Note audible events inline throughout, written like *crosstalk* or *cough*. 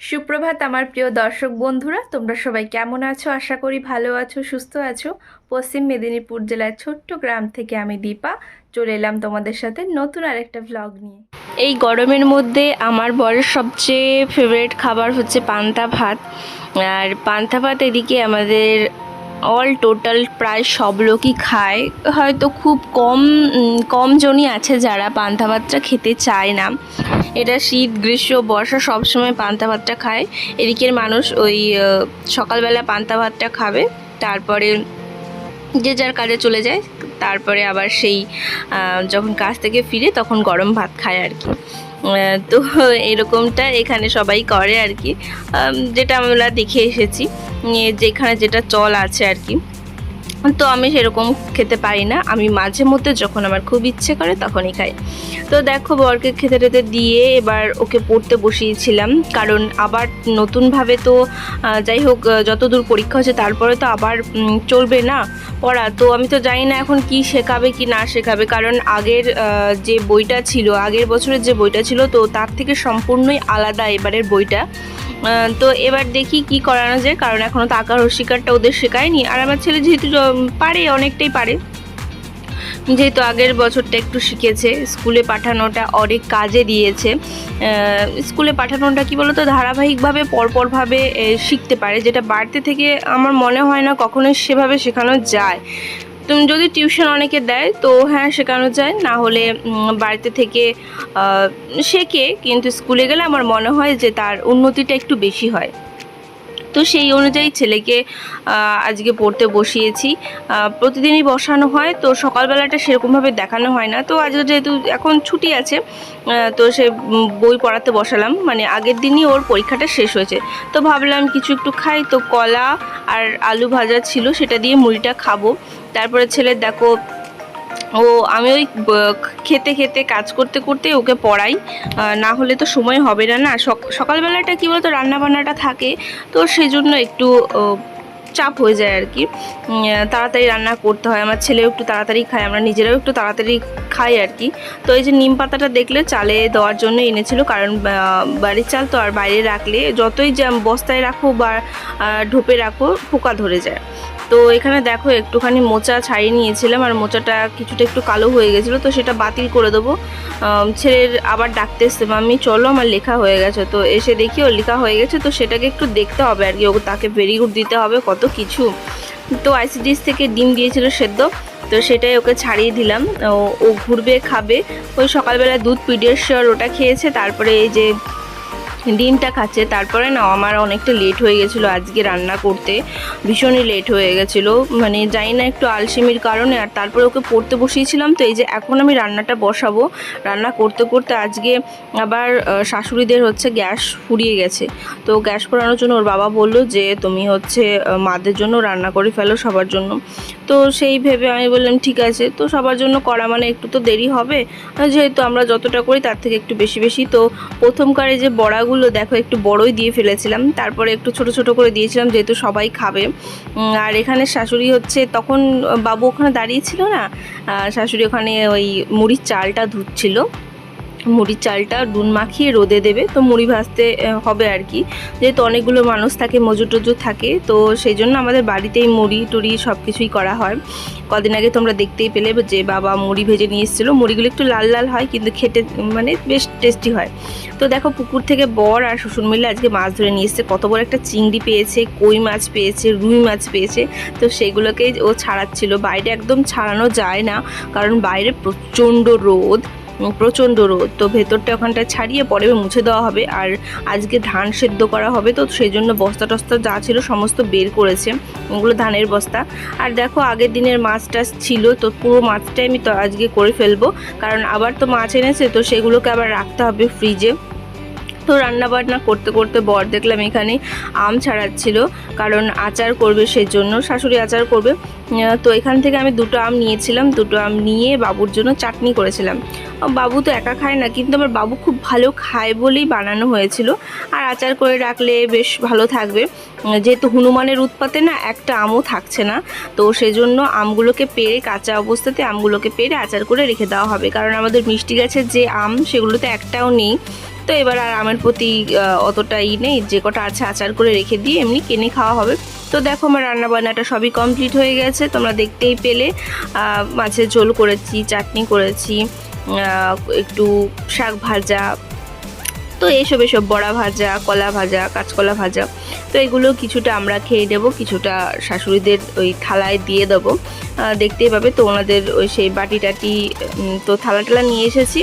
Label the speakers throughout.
Speaker 1: সুপ্রভাত আমার প্রিয় দর্শক বন্ধুরা তোমরা সবাই কেমন আছো? আশা করি ভালো আছো সুস্থ আছো। পশ্চিম মেদিনীপুর জেলার ছোট্ট গ্রাম থেকে আমি দীপা চলে এলাম তোমাদের সাথে নতুন আরেকটা ভ্লগ নিয়ে। এই গরমের মধ্যে আমার বরের সবচেয়ে ফেভারিট খাবার হচ্ছে পান্তা ভাত। আর পান্তা ভাত এদিকে আমাদের অল টোটাল প্রায় সব লোকই খায়। হয়তো খুব কম উম, কম জনই আছে যারা পান্তা ভাতটা খেতে চায় না। এটা শীত, গ্রীষ্ম, বর্ষা সবসময় পান্তা ভাতটা খায়। এদিকের মানুষ ওই সকালবেলা পান্তা ভাতটা খাবে, তারপরে যে যার কাজে চলে যায়, তারপরে আবার সেই যখন কাজ থেকে ফিরে তখন গরম ভাত খায় আর কি। তো *laughs* এরকমটা এখানে সবাই করে আর কি। যেটা আমরা দেখে এসেছি যেখানে যেটা চল আছে আর কি। তো আমি সেরকম খেতে পারি না। আমি মাঝে মধ্যে যখন আমার খুব ইচ্ছে করে তখনই খাই। তো দেখো বরকে খেতে টেতে দিয়ে এবার ওকে পড়তে বসিয়েছিলাম। কারণ আবার নতুনভাবে তো যাই হোক যতদূর পরীক্ষা হচ্ছে তারপরে তো আবার চলবে না পড়া। তো আমি তো জানি না এখন কি শেখাবে কি না শেখাবে। কারণ আগের যে বইটা ছিল, আগের বছরের যে বইটা ছিল তো তার থেকে সম্পূর্ণই আলাদা এবারের বইটা। তো এবার দেখি কি করানো যায়, কারণ এখনও তো আঁকার শিকারটা ওদের শেখায়নি। আর আমার ছেলে যেহেতু পারে, অনেকটাই পারে। যেহেতু আগের বছরটা একটু শিখেছে, স্কুলে পাঠানোটা অনেক কাজে দিয়েছে। স্কুলে পাঠানোটা কি বলতো, ধারাবাহিকভাবে পরপরভাবে শিখতে পারে, যেটা বাড়তে থেকে আমার মনে হয় না কখনোই সেভাবে শেখানো যায়। তুমি যদি টিউশন অনেকে দেয়, তো হ্যাঁ শেখানো যায়। না হলে বাড়িতে থেকে শেখে, কিন্তু স্কুলে গেলে আমার মনে হয় যে তার উন্নতিটা একটু বেশি হয়। তো সেই অনুযায়ী ছেলেকে আজকে পড়তে বসিয়েছি। প্রতিদিনই বসানো হয়, তো সকালবেলাটা সেরকমভাবে দেখানো হয় না। তো আজকে যেহেতু এখন ছুটি আছে তো সে বই পড়াতে বসালাম। মানে আগের দিনই ওর পরীক্ষাটা শেষ হয়েছে। তো ভাবলাম কিছু একটু খাই। তো কলা আর আলু ভাজা ছিল, সেটা দিয়ে মুড়িটা খাব। তারপরে ছেলে দেখো, ও আমি ওই খেতে খেতে কাজ করতে করতে ওকে পড়াই। না হলে তো সময় হবে না না? সকালবেলাটা কী বলতো, রান্নাবান্নাটা থাকে, তো সেই জন্য একটু চাপ হয়ে যায় আর কি। তাড়াতাড়ি রান্না করতে হয়, আমার ছেলেও একটু তাড়াতাড়ি খায়, আমরা নিজেরাও একটু তাড়াতাড়ি খাই আর কি। তো এই যে নিম পাতাটা দেখলে চালে দেওয়ার জন্য এনেছিল, কারণ বাড়ির চাল তো আর বাইরে রাখলে যতই বস্তায় রাখো বা ঢোপে রাখো পোকা ধরে যায়। তো এখানে দেখো একটুখানি মোচা ছাড়িয়ে নিয়েছিলাম আর মোচাটা কিছুটা একটু কালো হয়ে গেছিল তো সেটা বাতিল করে দেবো। আম, ছেলের আবার ডাকতে এসছে মাম্মি চলো আমার লেখা হয়ে গেছে। তো এসে দেখি ওর লেখা হয়ে গেছে তো সেটাকে একটু দেখতে হবে আর কি ও তাকে ভেরি গুড দিতে হবে কত কিছু। তো আইসিডিএস থেকে ডিম দিয়েছিল সেদ্ধ তো সেটাই ওকে ছাড়িয়ে দিলাম। ও ঘুরবে খাবে। ওই সকালবেলা দুধ পিডিয়াশিওর ওটা খেয়েছে তারপরে এই যে ডিমটা খাচ্ছে। তারপরে না আমার অনেকটা লেট হয়ে গেছিল আজকে রান্না করতে। ভীষণই লেট হয়ে গেছিল। মানে জানি না একটু আলসেমির কারণে, আর তারপরে ওকে পড়তে বসিয়েছিলাম। তো এই যে এখন আমি রান্নাটা বসাবো। রান্না করতে করতে আজকে আবার শাশুড়িদের হচ্ছে গ্যাস ফুরিয়ে গেছে। তো গ্যাস ফুরানোর জন্য ওর বাবা বলল যে, তুমি হচ্ছে মাদের জন্য রান্না করে ফেলো সবার জন্য। তো সেই ভেবে আমি বললাম, ঠিক আছে। তো সবার জন্য করা মানে একটু তো দেরি হবে। যেহেতু আমরা যতটা করি তার থেকে একটু বেশি বেশি। তো প্রথমকারে যে বড়াগুলো দেখো একটু বড়ই দিয়ে ফেলেছিলাম। তারপরে একটু ছোট ছোট করে দিয়েছিলাম, যেহেতু সবাই খাবে। আর এখানে শাশুড়ি হচ্ছে তখন, বাবু ওখানে দাঁড়িয়েছিল না? শাশুড়ি ওখানে ওই মুড়ির চালটা ধুচ্ছিল। মুড়ির চালটা ডুন মাখিয়ে রোদে দেবে, তো মুড়ি ভাজতে হবে আর কি। যেহেতু অনেকগুলো মানুষ থাকে, মজুর টজুর থাকে, তো সেই জন্য আমাদের বাড়িতেই মুড়ি টুড়ি সব কিছুই করা হয়। কদিন আগে তোমরা দেখতেই পেলে যে বাবা মুড়ি ভেজে নিয়ে এসেছিল। মুড়িগুলো একটু লাল লাল হয়, কিন্তু খেতে মানে বেশ টেস্টি হয়। তো দেখো, পুকুর থেকে বর আর শ্বশুর মিলে আজকে মাছ ধরে নিয়ে এসছে। কত বড় একটা চিংড়ি পেয়েছে, কই মাছ পেয়েছে, রুই মাছ পেয়েছে। তো সেগুলোকেই ও ছাড়াচ্ছিল। বাইরে একদম ছাড়ানো যায় না, কারণ বাইরে প্রচণ্ড রোদ। প্রচণ্ড রোদ। তো ভেতরটা ওখানটা ছাড়িয়ে পরে মুছে দেওয়া হবে। আর আজকে ধান সেদ্ধ করা হবে, তো সেই জন্য বস্তা টস্তা যা ছিল সমস্ত বের করেছে। ওগুলো ধানের বস্তা। আর দেখো, আগের দিনের মাছ টাছ ছিল, তো পুরো মাছটাই আমি তো আজকে করে ফেলব। কারণ আবার তো মাছ এনেছে, তো সেগুলোকে আবার রাখতে হবে ফ্রিজে তো রান্না বান্না করতে করতে বর দেখলাম এখানে আম ছাড়াচ্ছিল, কারণ আচার করবে সেজন্য, শাশুড়ি আচার করবে। তো এখান থেকে আমি দুটো আম নিয়েছিলাম, দুটো আম নিয়ে বাবুর জন্য চাটনি করেছিলাম। বাবু তো একা খায় না, কিন্তু আমার বাবু খুব ভালো খায় বলেই বানানো হয়েছিল। আর আচার করে রাখলে বেশ ভালো থাকবে। যেহেতু হনুমানের উৎপাতে না একটা আমও থাকছে না, তো সেজন্য আমগুলোকে পেড়ে কাঁচা অবস্থাতে আমগুলোকে পেরে আচার করে রেখে দেওয়া হবে। কারণ আমাদের মিষ্টি গাছের যে আম, সেগুলোতে একটাও নেই। তো এবার আর আমের প্রতি অতটাই নেই, যে কটা আছে আচার করে রেখে দিয়ে এমনি কিনে খাওয়া হবে। তো দেখো আমার রান্না বান্নাটা সবই কমপ্লিট হয়ে গেছে, তোমরা দেখতেই পেলে। মাছের ঝোল করেছি, চাটনি করেছি একটু শাক ভাজা তো এইসব এসব বড়া ভাজা, কলা ভাজা, কাঁচকলা ভাজা, তো এগুলো কিছুটা আমরা খেয়ে দেবো কিছুটা শাশুড়িদের ওই থালায় দিয়ে দেবো। দেখতেই পাবে তো ওনাদের ওই সেই বাটি টাটি তো থালা টালা নিয়ে এসেছি।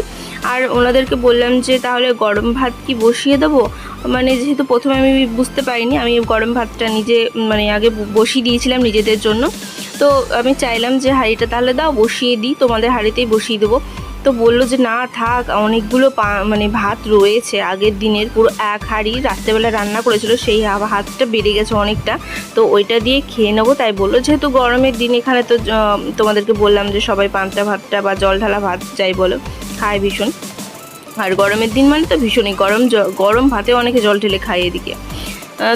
Speaker 1: আর ওনাদেরকে বললাম যে, তাহলে গরম ভাত কি বসিয়ে দেবো? মানে যেহেতু প্রথমে আমি বুঝতে পারিনি, আমি গরম ভাতটা নিজে মানে আগে বসিয়ে দিয়েছিলাম নিজেদের জন্য। তো আমি চাইলাম যে, হাঁড়িটা তাহলে দাও, বসিয়ে দিই, তোমাদের হাঁড়িতেই বসিয়ে দেবো। তো বলল যে, না, থাক, অনেকগুলো মানে ভাত রয়েছে। আগের দিনের পুরো এক হাঁড়ি রাত্রেবেলা রান্না করেছিল, সেই হা- ভাতটা বেড়ে গেছে অনেকটা। তো ওইটা দিয়ে খেয়ে নেব। তাই বলল, যেহেতু গরমের দিন, এখানে তো তোমাদেরকে বললাম যে, সবাই পান্তা ভাতটা বা জল ঢালা ভাত যাই বলো, খায় ভীষণ। আর গরমের দিন মানে তো ভীষণই গরম গরম ভাতে অনেকে জল ঢেলে খায় এদিকে।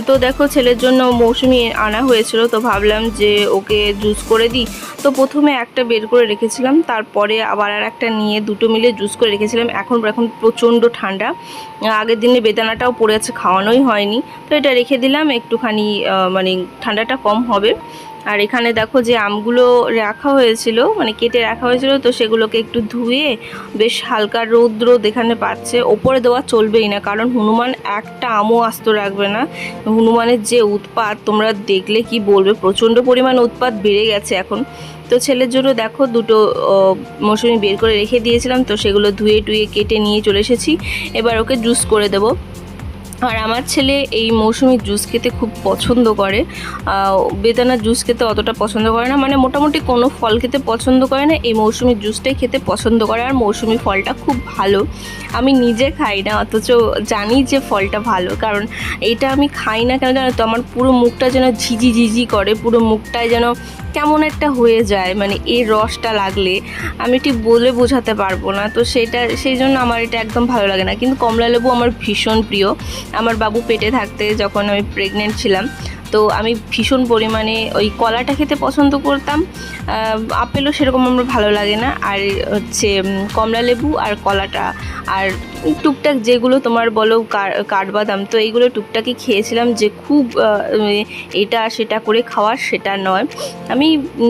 Speaker 1: তো দেখো, ছেলের জন্য মৌসুমি আনা হয়েছিল, তো ভাবলাম যে ওকে জুস করে দিই। তো প্রথমে একটা বের করে রেখেছিলাম, তারপরে আবার আর একটা নিয়ে দুটো মিলে জুস করে রেখেছিলাম। এখন এখন প্রচণ্ড ঠান্ডা। আগের দিনে বেদানাটাও পড়ে আছে, খাওয়ানোই হয়নি। তো এটা রেখে দিলাম, একটুখানি মানে ঠান্ডাটা কম হবে। আর এখানে দেখো যে আমগুলো রাখা হয়েছিল মানে কেটে রাখা হয়েছিল, তো সেগুলোকে একটু ধুয়ে বেশ হালকা রোদ রোদ এখানে পাচ্ছে, ওপরে দেওয়া চলবেই না, কারণ হনুমান একটা আমও আস্ত রাখবে না। হনুমানের যে উৎপাত, তোমরা দেখলে কি বলবে? প্রচণ্ড পরিমাণ উৎপাত বেড়ে গেছে এখন। তো ছেলের জন্য দেখো দুটো মৌসুমি বের করে রেখে দিয়েছিলাম, তো সেগুলো ধুয়ে টুয়ে কেটে নিয়ে চলে এসেছি। এবার ওকে জুস করে দেবো। আর আমার ছেলে এই মৌসুমি জুস খেতে খুব পছন্দ করে। বেদানার জুস খেতে অতটা পছন্দ করে না। মানে মোটামুটি কোনো ফল খেতে পছন্দ করে না, এই মৌসুমি জুসটাই খেতে পছন্দ করে আর মৌসুমি ফলটা খুব ভালো। আমি নিজে খাই না, অথচ জানি যে ফলটা ভালো, কারণ এটা আমি খাই না কেন জানো তো? আমার পুরো মুখটা যেন ঝিঝি ঝিঝি করে, পুরো মুখটায় যেন কেমন একটা হয়ে যায় মানে এই রসটা লাগলে। আমি ঠিক বলে বোঝাতে পারব না, তো সেটা, সেই জন্য আমার এটা একদম ভালো লাগে না। কিন্তু কমলা লেবু আমার ভীষণ প্রিয়। আমার বাবু পেটে থাকতে যখন আমি প্রেগনেন্ট ছিলাম, তো আমি ভীষণ পরিমাণে ওই কলাটা খেতে পছন্দ করতাম। আপেলও সেরকম আমার ভালো লাগে না। আর হচ্ছে কমলা লেবু আর কলাটা। আর টুকটাক যেগুলো তোমার বলো কাঠবাদাম, তো এইগুলো টুকটাকই খেয়েছিলাম যে খুব এটা সেটা করে খাওয়ার সেটা নয়। আমি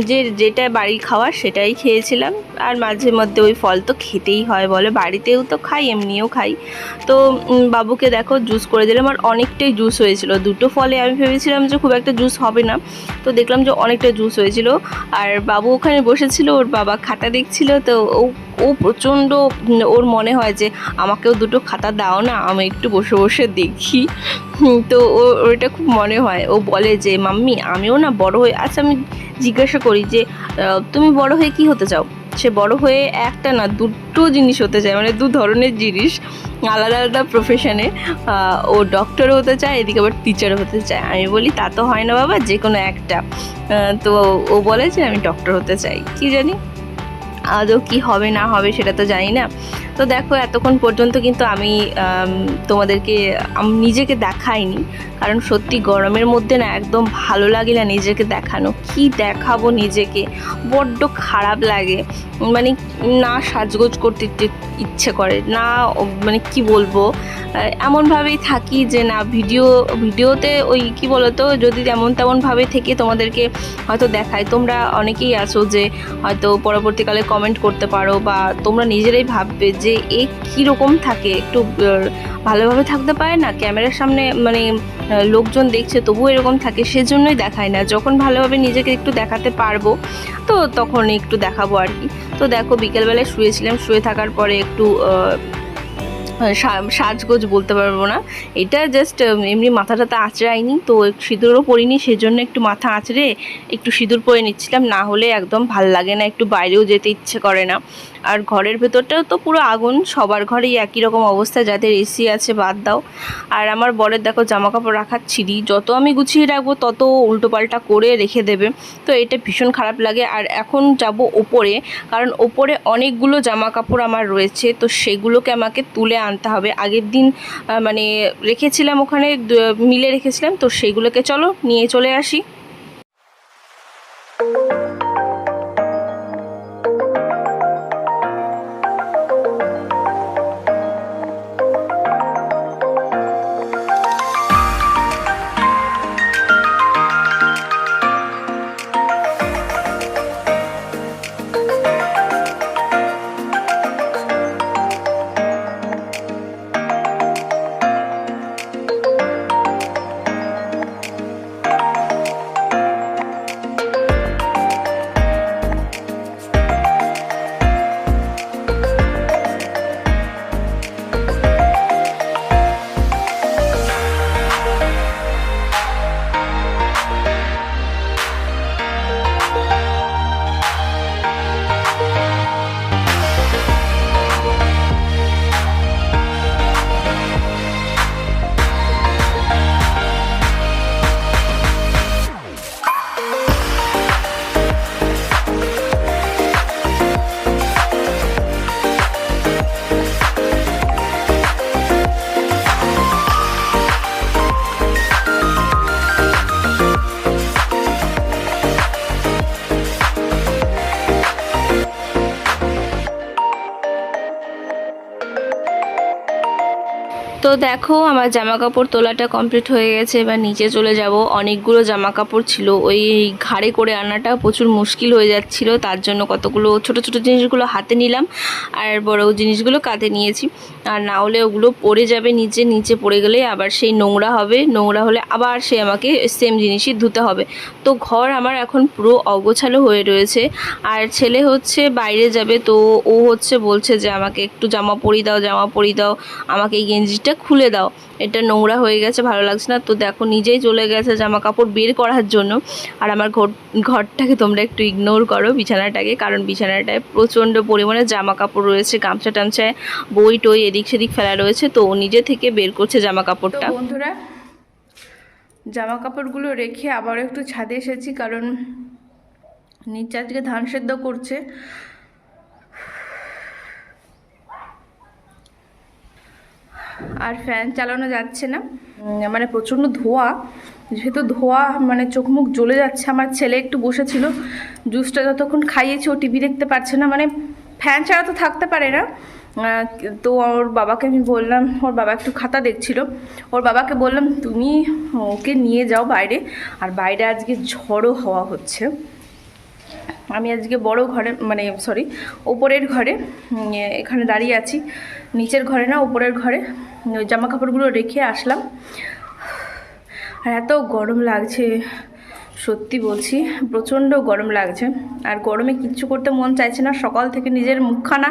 Speaker 1: যে, যেটা বাড়ি খাওয়ার সেটাই খেয়েছিলাম। আর মাঝে মধ্যে ওই ফল তো খেতেই হয় বলে, বাড়িতেও তো খাই, এমনিও খাই। তো বাবুকে দেখো জুস করে দিলাম আর অনেকটাই জুস হয়েছিল। দুটো ফলে আমি ভেবেছিলাম যে খুব একটা জুস হবে না। তো দেখলাম যে অনেকটা জুস হয়েছিল। আর বাবু ওখানে বসেছিল, ওর বাবা খাতা দেখছিল, তো ও ও প্রচণ্ড ওর মনে হয় যে আমাকেও দুটো খাতা দাও না, আমি একটু বসে বসে দেখি। তো ও, ওটা খুব মনে হয়। ও বলে যে, মাম্মি, আমিও না বড় হয়ে আচ্ছা আমি জিজ্ঞাসা করি যে তুমি বড় হয়ে কি হতে চাও? সে বড় হয়ে একটা না, দুটো জিনিস হতে চায় মানে দু ধরনের জিনিস, আলাদা আলাদা প্রফেশনে ও ডক্টর হতে চায়, এদিকে আবার টিচার হতে চায়। আমি বলি, তা তো হয় না বাবা যে কোনো একটা তো ও বলে যে, আমি ডক্টর হতে চাই। কি জানি? আদৌ কি হবে, না হবে সেটা তো জানি না। তো দেখো, এতক্ষণ পর্যন্ত কিন্তু আমি তোমাদেরকে নিজেকে দেখাইনি। কারণ সত্যি গরমের মধ্যে না একদম ভালো লাগে না নিজেকে দেখানো। কি দেখাবো নিজেকে? বড্ড খারাপ লাগে। মানে না সাজগোজ করতে ইচ্ছে- ইচ্ছে করে, না মানে কি বলব? এমনভাবেই থাকি যে না, ভিডিও, ভিডিওতে ওই কি বলতো, যদি তেমন তেমনভাবে থেকে তোমাদেরকে হয়তো দেখায়। তোমরা অনেকেই আছো যে হয়তো পরবর্তীকালে কমেন্ট করতে পারো বা তোমরা নিজেরাই ভাববে যে এ কীরকম থাকে। একটু ভালোভাবে থাকতে পারে না? ক্যামেরার সামনে মানে লোকজন দেখছে তবুও এরকম থাকে, সেজন্যই দেখায় না। যখন ভালোভাবে নিজেকে একটু দেখাতে পারব, তো তখন একটু দেখাবো আর কি। তো দেখো, বিকেলবেলায় শুয়েছিলাম। শুয়ে থাকার পরে একটু সাজগোজ বলতে পারব না। এটা জাস্ট এমনি মাথাটাতে আঁচড়াইনি তো সিঁদুরও পরিনি, সেজন্য একটু মাথা আঁচড়ে একটু সিঁদুর পরে নিচ্ছিলাম। না হলে একদম ভালো লাগে না, একটু বাইরেও যেতে ইচ্ছে করে না। আর ঘরের ভেতরটাও তো পুরো আগুন, সবার ঘরেই একই রকম অবস্থা, যাদের এসি আছে বাদ দাও। আর আমার বরের দেখো জামা কাপড় রাখার ছিঁড়ি, যত আমি গুছিয়ে রাখব, তত উল্টোপাল্টা করে রেখে দেবে। তো এটা ভীষণ খারাপ লাগে। আর এখন যাব ওপরে, কারণ ওপরে অনেকগুলো জামা কাপড় আমার রয়েছে, তো সেগুলোকে আমাকে তুলে আনতে হবে। আগের দিন মানে রেখেছিলাম ওখানে মিলে রেখেছিলাম, তো সেইগুলোকে চলো, নিয়ে চলে আসি।
Speaker 2: দেখো, আমার জামা কাপড় তোলাটা কমপ্লিট হয়ে গেছে, এবার নিচে চলে যাব। অনেকগুলো জামা কাপড় ছিল, ওই ঘাড়ে করে আনাটা প্রচুর মুশকিল হয়ে যাচ্ছিল, তার জন্য কতগুলো ছোট ছোট জিনিসগুলো হাতে নিলাম, আর বড় জিনিসগুলো কাঁধে নিয়েছি। আর না হলে ওগুলো পড়ে যাবে নিচে নিচে পড়ে গেলে আবার সেই নোংরা হবে, নোংরা হলে আবার সে আমাকে সেম জিনিসই ধুতে হবে। তো ঘর আমার এখন পুরো অগোছালো হয়ে রয়েছে, আর ছেলে হচ্ছে বাইরে যাবে, তো ও হচ্ছে বলছে যে আমাকে একটু জামা পরিয়ে দাও, জামা পরিয়ে দাও, আমাকে এই গেঞ্জিটা খুলে দাও। এটা নোংরা হয়ে গেছে, ভালো লাগছে না। তো দেখো, নিজেই চলে গেছে জামা কাপড় বের করার জন্য। আর আমার ঘর, ঘরটাকে তোমরা একটু ইগনোর করো বিছানাটাকে, কারণ বিছানাটায় প্রচণ্ড পরিমাণে জামা কাপড় রয়েছে, গামছা টামছায় বই টই এদিক সেদিক ফেলা রয়েছে। তো নিজে থেকে বের করছে জামা কাপড়টা বন্ধুরা জামা কাপড়গুলো রেখে আবার একটু ছাদে এসেছি, কারণ নিচে আজকে ধান সেদ্ধ করছে। আর ফ্যান চালানো যাচ্ছে না। মানে প্রচণ্ড ধোয়া। যেহেতু ধোয়া মানে চোখ মুখ জ্বলে যাচ্ছে। আমার ছেলে একটু বসেছিল। জুসটা যতক্ষণ খাইয়েছি, ও টিভি দেখতে পারছে না। মানে ফ্যান ছাড়া তো থাকতে পারে না। তো ওর বাবাকে আমি বললাম, ওর বাবা একটু খাতা দেখছিল। ওর বাবাকে বললাম, তুমি ওকে নিয়ে যাও বাইরে। আর বাইরে আজকে ঝড়ো হওয়া হচ্ছে। আমি আজকে বড় ঘরে মানে সরি, ওপরের ঘরে এখানে দাঁড়িয়ে আছি। নিচের ঘরে না ওপরের ঘরে জামা কাপড়গুলো রেখে আসলাম। আর এত গরম লাগছে, সত্যি বলছি, প্রচণ্ড গরম লাগছে। আর গরমে কিচ্ছু করতে মন চাইছে না, সকাল থেকে নিজের মুখখানা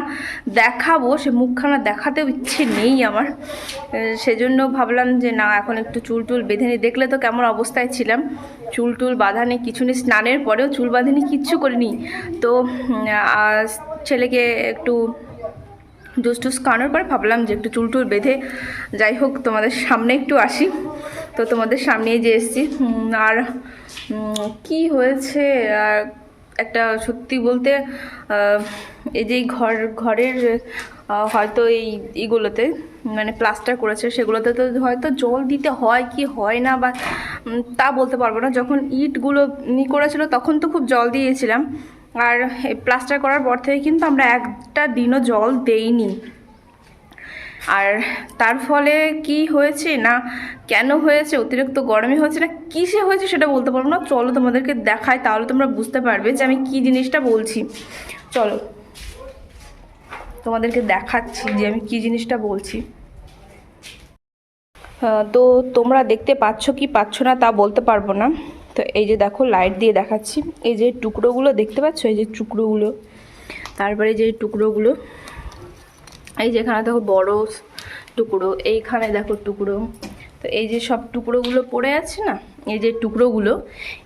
Speaker 2: দেখাবো, সে মুখখানা দেখাতেও ইচ্ছে নেই আমার। সেজন্য ভাবলাম যে না, এখন একটু চুল টুল বেঁধে নিই দেখলে তো কেমন অবস্থায় ছিলাম। চুল টুল বাঁধা নেই, কিছু নেই, স্নানের পরেও চুল বাঁধেনি, কিচ্ছু করিনি। তো ছেলেকে একটু জুস টুস খাওয়ানোর পরে ভাবলাম যে একটু চুল টুল বেঁধে যাই হোক, তোমাদের সামনে একটু আসি। তো তোমাদের সামনেই যে এসেছি। আর কি হয়েছে? আর একটা সত্যি বলতে এই যে ঘর, ঘরের হয়তো এই ইগুলোতে মানে প্লাস্টার করেছে, সেগুলোতে তো হয়তো জল দিতে হয় কি হয় না বা তা বলতে পারব না। যখন ইটগুলো নি করেছিল, তখন তো খুব জল দিয়েছিলাম। আর প্লাস্টার করার পর থেকে কিন্তু আমরা একটা দিনও জল দেইনি। আর তার ফলে কি হয়েছে না কেন হয়েছে, অতিরিক্ত গরমে হয়েছে না, কিসে হয়েছে সেটা বলতে পারব না। চলো তোমাদেরকে দেখাই, তাহলে তোমরা বুঝতে পারবে যে আমি কি জিনিসটা বলছি। চলো, তোমাদেরকে দেখাচ্ছি যে আমি কি জিনিসটা বলছি। তো তোমরা দেখতে পাচ্ছ কি পাচ্ছ না তা বলতে পারব না। তো এই যে দেখো লাইট দিয়ে দেখাচ্ছি। এই যে টুকরোগুলো দেখতে পাচ্ছ? এই যে টুকরোগুলো। তারপরে যে টুকরোগুলো। এই যেখানে দেখো বড় টুকরো, এইখানে দেখো টুকরো। তো এই যে সব টুকরোগুলো পড়ে আছে না? এই যে টুকরোগুলো,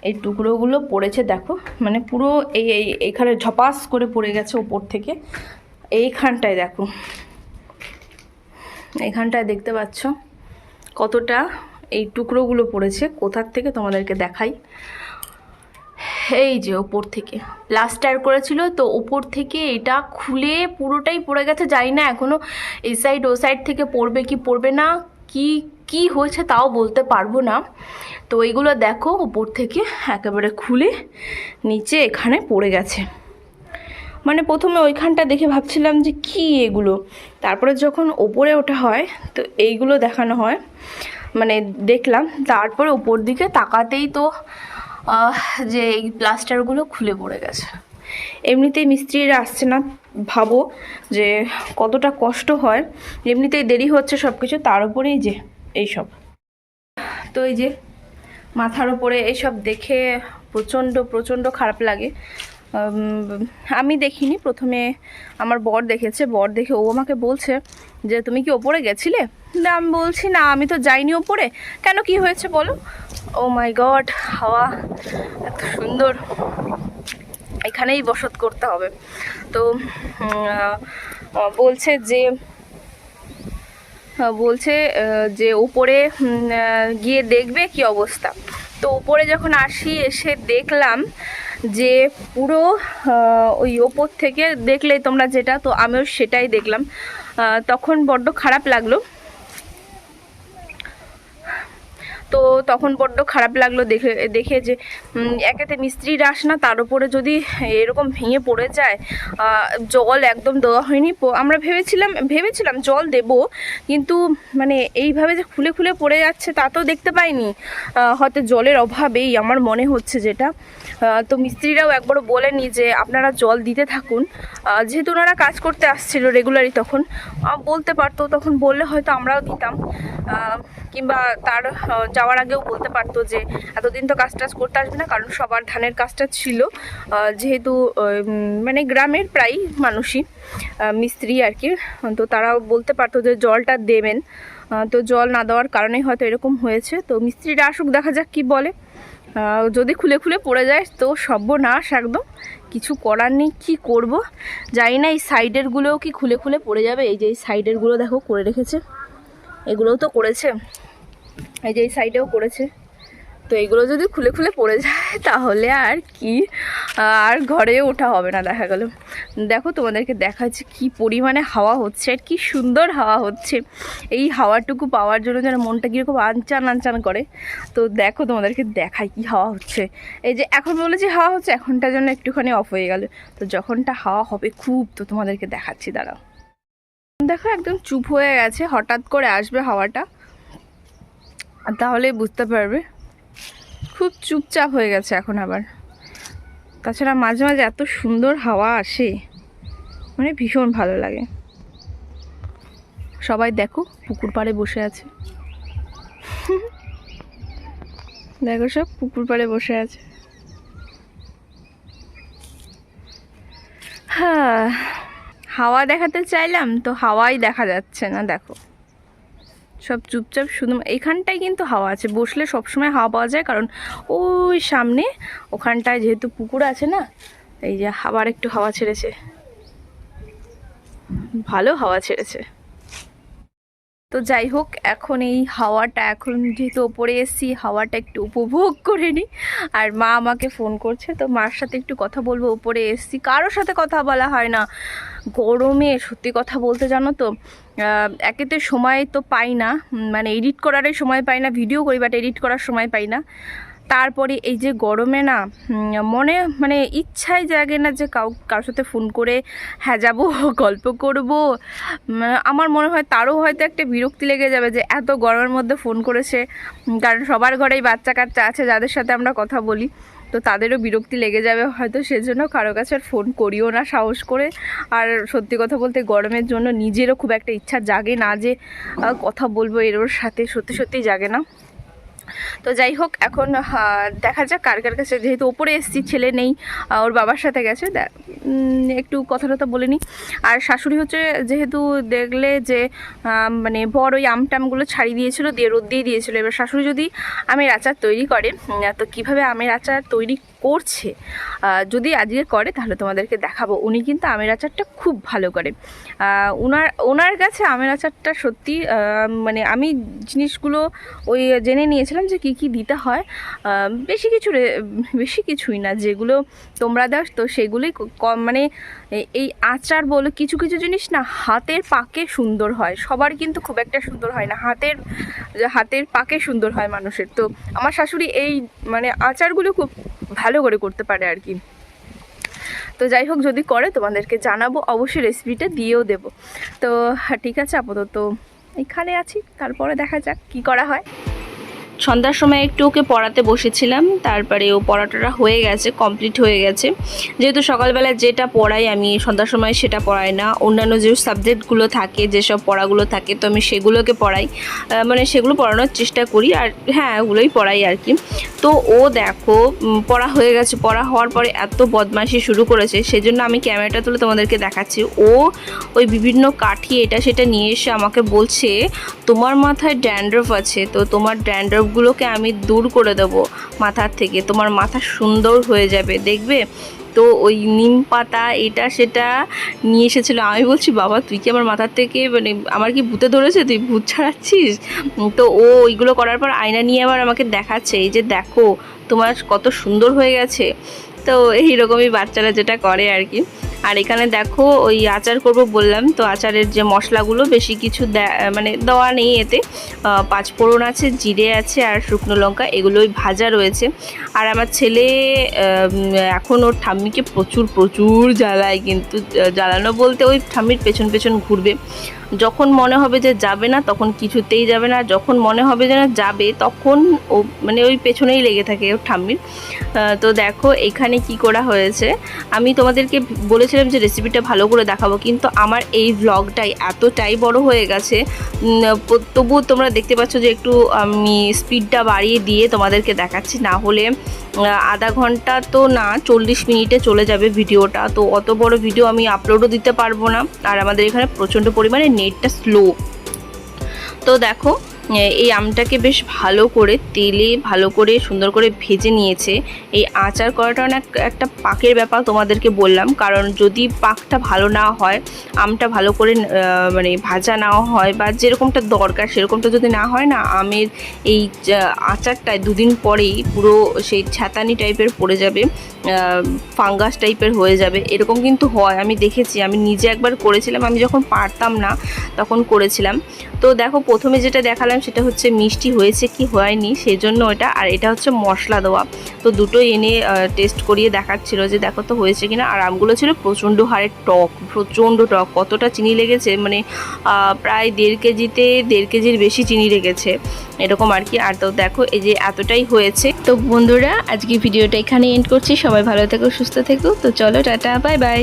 Speaker 2: এই টুকরোগুলো পড়েছে দেখো। মানে পুরো এই এই, এইখানে ঝপাস করে পড়ে গেছে ওপর থেকে। এইখানটায় দেখো। এইখানটায় দেখতে পাচ্ছ কতটা এই টুকরোগুলো পড়েছে, কোথার থেকে তোমাদেরকে দেখাই। এই যে ওপর থেকে। প্লাস্টার করেছিল, তো ওপর থেকে এটা খুলে পুরোটাই পড়ে গেছে, জানি না এখনও এই সাইড ও সাইড থেকে পড়বে কি পড়বে না, কি কি হয়েছে তাও বলতে পারব না। তো এইগুলো দেখো, ওপর থেকে একেবারে খুলে নিচে এখানে পড়ে গেছে। মানে প্রথমে ওইখানটা দেখে ভাবছিলাম যে কি এগুলো। তারপরে যখন ওপরে ওঠা হয়, তো এইগুলো দেখানো হয়। মানে দেখলাম, তারপরে ওপর দিকে তাকাতেই তো যে এই প্লাস্টারগুলো খুলে পড়ে গেছে। এমনিতেই মিস্ত্রিরা আসছে না, ভাবো যে কতটা কষ্ট হয়। এমনিতেই দেরি হচ্ছে সব কিছু তার উপরেই যে এইসব। তো এই যে মাথার উপরে এইসব দেখে প্রচণ্ড প্রচণ্ড খারাপ লাগে। আমি দেখিনি, প্রথমে আমার বর দেখেছে, বর দেখে ও আমাকে বলছে যে, তুমি কি ওপরে গেছিলে? না, আমি বলছি না, আমি তো যাইনি ওপরে। কেন, কি হয়েছে বলো? ও মাই গড হাওয়া, এত সুন্দর। এখানেই বসত করতে হবে। তো বলছে যে বলছে যে উপরে গিয়ে দেখবে কি অবস্থা। তো উপরে যখন আসি, এসে দেখলাম যে পুরো ওই ওপর থেকে দেখলে তোমরা যেটা, তো আমিও সেটাই দেখলাম। তখন বড্ড খারাপ লাগল। তো তখন বড্ড খারাপ লাগল দেখে দেখে যে একেতে মিস্ত্রির আস না, তার উপরে যদি এরকম ভেঙে পড়ে যায় জল একদম দেওয়া হয়নি। আমরা ভেবেছিলাম ভেবেছিলাম জল দেব, কিন্তু মানে এইভাবে যে খুলে খুলে পড়ে যাচ্ছে তা তো দেখতে পাইনি। হয়তো জলের অভাবেই আমার মনে হচ্ছে যেটা। তো মিস্ত্রিরাও একবার বলেনি যে, আপনারা জল দিতে থাকুন। যেহেতু ওনারা কাজ করতে আসছিল রেগুলারই তখন বলতে পারতো, তখন বললে হয়তো আমরাও দিতাম। কিংবা তার যাওয়ার আগেও বলতে পারতো যে এতদিন তো কাজ টাজ করতে আসবে না, কারণ সবার ধানের কাজটা ছিল। যেহেতু মানে গ্রামের প্রায় মানুষই মিস্ত্রি আর কি। তো তারাও বলতে পারতো যে জলটা দেবেন। তো জল না দেওয়ার কারণেই হয়তো এরকম হয়েছে। তো মিস্ত্রিরা আসুক, দেখা যাক কি বলে। যদি খুলে খুলে পড়ে যায়, তো সর্বনাশ একদম। কিছু করার নেই, কী করব? জানি না, এই সাইডেরগুলোও কি খুলে খুলে পড়ে যাবে? এই যে এই সাইডেরগুলো দেখো, করে রেখেছে। এগুলোও তো করেছে। এই যে এই সাইডেও করেছে। তো এগুলো যদি খুলে খুলে পড়ে যায়, *laughs* তাহলে আর কি, আর ঘরে ওঠা হবে না, দেখা গেল। দেখো তোমাদেরকে দেখাচ্ছে কি পরিমাণে হাওয়া হচ্ছে, আর কি সুন্দর হাওয়া হচ্ছে। এই হাওয়াটুকু পাওয়ার জন্য যেন মনটা কীরকম আনচান আনচান করে। তো দেখো তোমাদেরকে দেখায় কি হাওয়া হচ্ছে। এই যে এখন বলে যে হাওয়া হচ্ছে, এখনটার জন্য একটুখানি অফ হয়ে গেল। তো যখনটা হাওয়া হবে খুব, তো তোমাদেরকে দেখাচ্ছি, দাঁড়াও। দেখো একদম চুপ হয়ে গেছে, হঠাৎ করে আসবে হাওয়াটা। আর তাহলে বুঝতে পারবে। খুব চুপচাপ হয়ে গেছে এখন আবার। তাছাড়া মাঝে মাঝে এত সুন্দর হাওয়া আসে মানে ভীষণ ভালো লাগে। সবাই দেখো, পুকুর পাড়ে বসে আছে। দেখো সব পুকুর পাড়ে বসে আছে। হ্যাঁ হাওয়া দেখাতে চাইলাম তো হাওয়াই দেখা যাচ্ছে না, দেখো। সব চুপচাপ শুধু এখানটায় কিন্তু হাওয়া আছে। বসলে সবসময় হাওয়া পাওয়া যায় কারণ ওই সামনে ওখানটায় যেহেতু পুকুর আছে না, এই যে আবার একটু হাওয়া ছেড়েছে। ভালো হাওয়া ছেড়েছে। তো যাই হোক, এখন এই হাওয়াটা, এখন যেহেতু ওপরে এসছি, হাওয়াটা একটু উপভোগ করে নিই আর মা আমাকে ফোন করছে, তো মার সাথে একটু কথা বলব, ওপরে এসছি। কারোর সাথে কথা বলা হয় না। গরমে সত্যি কথা বলতে জানো তো একেতে সময় তো পাই না। মানে এডিট করারই সময় পাই না ভিডিও করি বাট এডিট করার সময় পাই না। তারপরে এই যে গরমে না মনে মানে ইচ্ছাই জাগে না যে কাউ, কারোর সাথে ফোন করে হ্যাঁ যাব *laughs* গল্প করব। আমার মনে হয় তারও হয়তো একটা বিরক্তি লেগে যাবে যে এত গরমের মধ্যে ফোন করেছে। কারণ সবার ঘরেই বাচ্চা কাচ্চা আছে, যাদের সাথে আমরা কথা বলি। তো তাদেরও বিরক্তি লেগে যাবে হয়তো, সেজন্য কারও কাছে আর ফোন করিও না সাহস করে। আর সত্যি কথা বলতে গরমের জন্য নিজেরও খুব একটা ইচ্ছা জাগে না যে কথা বলব, এর সাথে সত্যি সত্যি জাগে না। তো যাই হোক, এখন দেখা যাক কার কার কাছে। যেহেতু ওপরে এসছি, ছেলে নেই ওর বাবার সাথে গেছে একটু কথা টথা বলে নিই। আর শাশুড়ি হচ্ছে, যেহেতু দেখলে যে মানে বড় ওই আমটামগুলো ছাড়ি দিয়েছিল, দিয়ে রোদ দিয়ে দিয়েছিলো। এবার শাশুড়ি যদি আমের আচার তৈরি করে তো কীভাবে আমের আচার তৈরি করছে। যদি আজকে করে, তাহলে তোমাদেরকে দেখাবো। উনি কিন্তু আমের আচারটা খুব ভালো করে। ওনার ওনার কাছে আমের আচারটা সত্যি মানে আমি জিনিসগুলো ওই জেনে নিয়েছিলাম যে কি কি দিতে হয়। বেশি কিছু বেশি কিছুই না। যেগুলো তোমরা দাও, তো সেগুলোই কম মানে এই আচার বলো কিছু কিছু জিনিস না, হাতের পাকে সুন্দর হয়। সবার কিন্তু খুব একটা সুন্দর হয় না। হাতের হাতের পাকে সুন্দর হয় মানুষের। তো আমার শাশুড়ি এই মানে আচারগুলো খুব ভালো করে করতে পারে আর কি। তো যাই হোক যদি করে তোমাদেরকে জানাব অবশ্যই রেসিপিটা দিয়েও দেব। তো হ্যাঁ, ঠিক আছে আপাতত এইখানে আছি তারপরে দেখা যাক কি করা হয়। সন্ধ্যার সময় একটু ওকে পড়াতে বসেছিলাম, তারপরে ও পড়াটা হয়ে গেছে কমপ্লিট হয়ে গেছে। যেহেতু সকালবেলা যেটা পড়াই আমি, সন্ধ্যার সময় সেটা পড়াই না। অন্যান্য যে সাবজেক্টগুলো থাকে, যেসব পড়াগুলো থাকে, তো আমি সেগুলোকে পড়াই। মানে সেগুলো পড়ানোর চেষ্টা করি আর হ্যাঁ ওগুলোই পড়াই আর কি। তো ও দেখো পড়া হয়ে গেছে। পড়া হওয়ার পরে এত বদমাশি শুরু করেছে, সেজন্য আমি ক্যামেরাটা তুলে তোমাদেরকে দেখাচ্ছি। ও ওই বিভিন্ন কাঠি এটা সেটা নিয়ে এসে আমাকে বলছে, তোমার মাথায় ড্যান্ড্রফ আছে, তো তোমার ড্যান্ড্রফগুলোকে আমি দূর করে দেবো মাথার থেকে। তোমার মাথা সুন্দর হয়ে যাবে, দেখবে? তো ওই নিম পাতা, এটা, সেটা নিয়ে এসেছিল। আমি বলছি, বাবা, তুই কি আমার মাথার থেকে মানে আমার কি ভূতে ধরেছে? তুই ভূত ছাড়াচ্ছিস? তো ও ওইগুলো করার পর আয়না নিয়ে আবার আমাকে দেখাচ্ছে, এই যে দেখো, তোমার কত সুন্দর হয়ে গেছে। তো এইরকমই বাচ্চারা যেটা করে আর কি।
Speaker 1: আর এখানে দেখো ওই আচার করব বললাম, তো আচারের যে মশলাগুলো বেশি কিছু মানে দেওয়া নেই এতে। পাঁচফোড়ন পাঁচ ফোড়ন আছে, জিরে আছে আর শুকনো লঙ্কা, এগুলোই ভাজা রয়েছে। আর আমার ছেলে এখন ওর ঠাম্মিকে প্রচুর প্রচুর জ্বালায় কিন্তু জ্বালানো বলতে ওই ঠাম্মির পেছন পেছন ঘুরবে। যখন মনে হবে যে যাবে না, তখন কিছুতেই যাবে না। যখন মনে হবে যে না, যাবে, তখন ও মানে ওই পেছনেই লেগে থাকে ওর ঠাম্মির। তো দেখো এখানে কি করা হয়েছে। আমি তোমাদেরকে বলেছিলাম যে রেসিপিটা ভালো করে দেখাবো, কিন্তু আমার এই ব্লগটাই এতটাই বড় হয়ে গেছে। তবুও তোমরা দেখতে পাচ্ছ যে একটু আমি স্পিডটা বাড়িয়ে দিয়ে তোমাদেরকে দেখাচ্ছি। না হলে আধা ঘণ্টা তো না, চল্লিশ মিনিটে চলে যাবে ভিডিওটা। তো অত বড় ভিডিও আমি আপলোডও দিতে পারব না। আর আমাদের এখানে প্রচণ্ড পরিমাণে নেটটা স্লো। তো দেখো এ, এই আমটাকে বেশ ভালো করে তেলে, ভালো করে সুন্দর করে ভেজে নিয়েছে। এই আচার করাটা অনেক একটা পাকের ব্যাপার তোমাদেরকে বললাম, কারণ যদি পাকটা ভালো না হয়, আমটা ভালো করে মানে ভাজা না হয় বা যেরকমটা দরকার সেরকমটা যদি না হয় না, আমের এই আচারটায় দুদিন পরেই পুরো সেই ছাতানি টাইপের পড়ে যাবে ফাঙ্গাস টাইপের হয়ে যাবে। এরকম কিন্তু হয়, আমি দেখেছি, আমি নিজে একবার করেছিলাম, আমি যখন পারতাম না, তখন করেছিলাম। তো দেখো, প্রথমে যেটা দেখালাম সেটা হচ্ছে মিষ্টি হয়েছে কি হয়নি সেই জন্য ওটা, আর এটা হচ্ছে মশলা দেওয়া। তো দুটো এনে টেস্ট করিয়ে দেখাচ্ছিল যে দেখো তো হয়েছে কিনা, আর আমগুলো ছিল প্রচণ্ড হারে টক, প্রচণ্ড টক, কতটা চিনি লেগেছে মানে প্রায় দেড় কেজিতে, দেড় কেজির বেশি চিনি লেগেছে, এরকম আর কি। আর তো দেখো, এই যে এতটাই হয়েছে। তো বন্ধুরা আজকে ভিডিওটা এখানে এন্ড করছি, সবাই ভালো থেকো, সুস্থ থেকো, তো চলো, টাটা বাই বাই